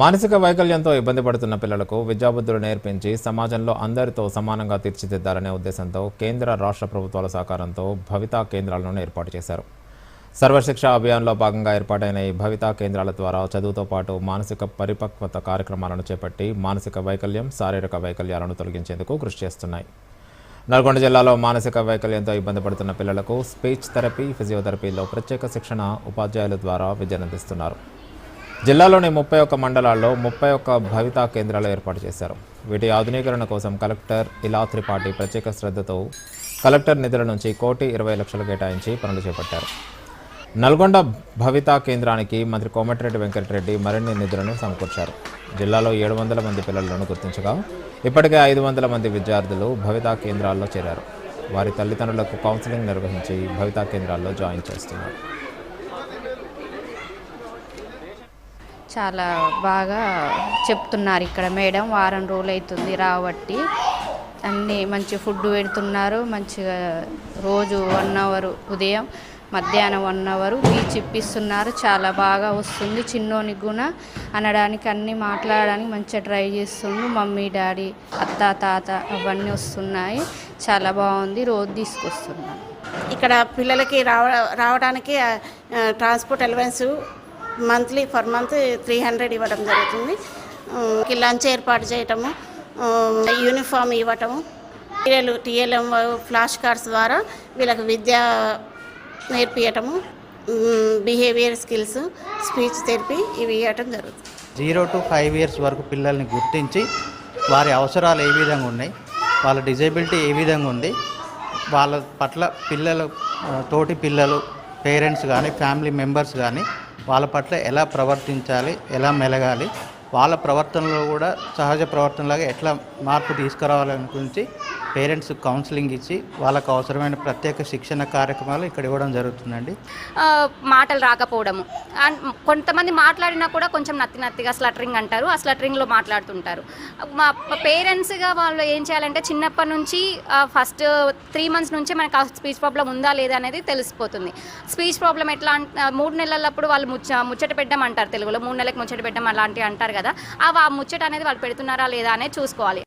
మానసిక వైకల్యంతో ఇబ్బంది పడుతున్న పిల్లలకు విద్యాబుద్ధులు నేర్పించి సమాజంలో అందరితో సమానంగా తీర్చిదిద్దాలనే ఉద్దేశంతో కేంద్ర రాష్ట్ర ప్రభుత్వాల సహకారంతో భవితా కేంద్రాలను ఏర్పాటు చేశారు. సర్వశిక్ష అభియాన్లో భాగంగా ఏర్పాటైన ఈ భవితా కేంద్రాల ద్వారా చదువుతో పాటు మానసిక పరిపక్వత కార్యక్రమాలను చేపట్టి మానసిక వైకల్యం శారీరక వైకల్యాలను తొలగించేందుకు కృషి చేస్తున్నాయి. నల్గొండ జిల్లాలో మానసిక వైకల్యంతో ఇబ్బంది పడుతున్న పిల్లలకు స్పీచ్ థెరపీ ఫిజియోథెరపీలో ప్రత్యేక శిక్షణ ఉపాధ్యాయుల ద్వారా విద్యనందిస్తున్నారు జిల్లాలోని ముప్పై ఒక్క మండలాల్లో ముప్పై ఒక్క భవితా కేంద్రాలు ఏర్పాటు చేశారు. వీటి ఆధునీకరణ కోసం కలెక్టర్ ఇలా త్రిపాఠి ప్రత్యేక శ్రద్ధతో కలెక్టర్ నిధుల నుంచి కోటి ఇరవై లక్షలు కేటాయించి పనులు చేపట్టారు. నల్గొండ భవితా కేంద్రానికి మంత్రి కోమటిరెడ్డి వెంకటరెడ్డి మరిన్ని నిధులను సమకూర్చారు. జిల్లాలో ఏడు వందల మంది పిల్లలను గుర్తించగా ఇప్పటికే ఐదు వందల మంది విద్యార్థులు భవితా కేంద్రాల్లో చేరారు. వారి తల్లిదండ్రులకు కౌన్సిలింగ్ నిర్వహించి భవితా కేంద్రాల్లో జాయిన్ చేస్తున్నారు. చాలా బాగా చెప్తున్నారు ఇక్కడ మేడం. వారం రోజులు అవుతుంది రాబట్టి అన్నీ మంచి ఫుడ్ పెడుతున్నారు. మంచిగా రోజు వన్ అవర్ ఉదయం మధ్యాహ్నం వన్ అవర్ బీచ్ ఇప్పిస్తున్నారు. చాలా బాగా వస్తుంది చిన్నోనికి కూడా అనడానికి అన్నీ మాట్లాడడానికి మంచిగా ట్రై చేస్తుండు మమ్మీ డాడీ అత్త తాత అవన్నీ వస్తున్నాయి. చాలా బాగుంది. రోజు తీసుకొస్తున్నాను. ఇక్కడ పిల్లలకి రావ రావడానికి transport allowance monthly per month three hundred ఇవ్వడం జరుగుతుంది. లంచ్ ఏర్పాటు చేయటము యూనిఫామ్ ఇవ్వటము టీఎల్ టీఎల్ఎం ఫ్లాష్ కార్డ్స్ ద్వారా వీళ్ళకి విద్య నేర్పించటము బిహేవియర్ స్కిల్స్ స్పీచ్ థెరపీ ఇవి ఇవ్వటం జరుగుతుంది. జీరో టు ఫైవ్ ఇయర్స్ వరకు పిల్లల్ని గుర్తించి వారి అవసరాలు ఏ విధంగా ఉన్నాయి వాళ్ళ డిజేబిలిటీ ఏ విధంగా ఉంది వాళ్ళ పట్ల పిల్లలు తోటి పిల్లలు పేరెంట్స్ కానీ ఫ్యామిలీ మెంబర్స్ కానీ వాళ్ళ పట్ల ఎలా ప్రవర్తించాలి ఎలా మెలగాలి వాళ్ళ ప్రవర్తనలో కూడా సహజ ప్రవర్తనలాగా ఎట్లా మార్పు తీసుకురావాలని గురించి పేరెంట్స్ కౌన్సిలింగ్ ఇచ్చి వాళ్ళకు అవసరమైన ప్రత్యేక శిక్షణ కార్యక్రమాలు ఇక్కడ ఇవ్వడం జరుగుతుందండి. మాటలు రాకపోవడము. అండ్ కొంతమంది మాట్లాడినా కూడా కొంచెం నత్తి నత్తిగా స్లటరింగ్ అంటారు ఆ స్లటరింగ్లో మాట్లాడుతుంటారు. మా పేరెంట్స్గా వాళ్ళు ఏం చేయాలంటే చిన్నప్పటి నుంచి ఫస్ట్ త్రీ మంత్స్ నుంచే మనకు ఆ స్పీచ్ ప్రాబ్లం ఉందా లేదా అనేది తెలిసిపోతుంది. స్పీచ్ ప్రాబ్లం ఎట్లా మూడు నెలలప్పుడు వాళ్ళు ముచ్చ ముచ్చట పెట్టడం అంటారు తెలుగులో మూడు నెలలకు ముచ్చట పెట్టడం అలాంటివి అంటారు కదా ఆ ముచ్చట అనేది వాళ్ళు పెడుతున్నారా లేదా అనేది చూసుకోవాలి.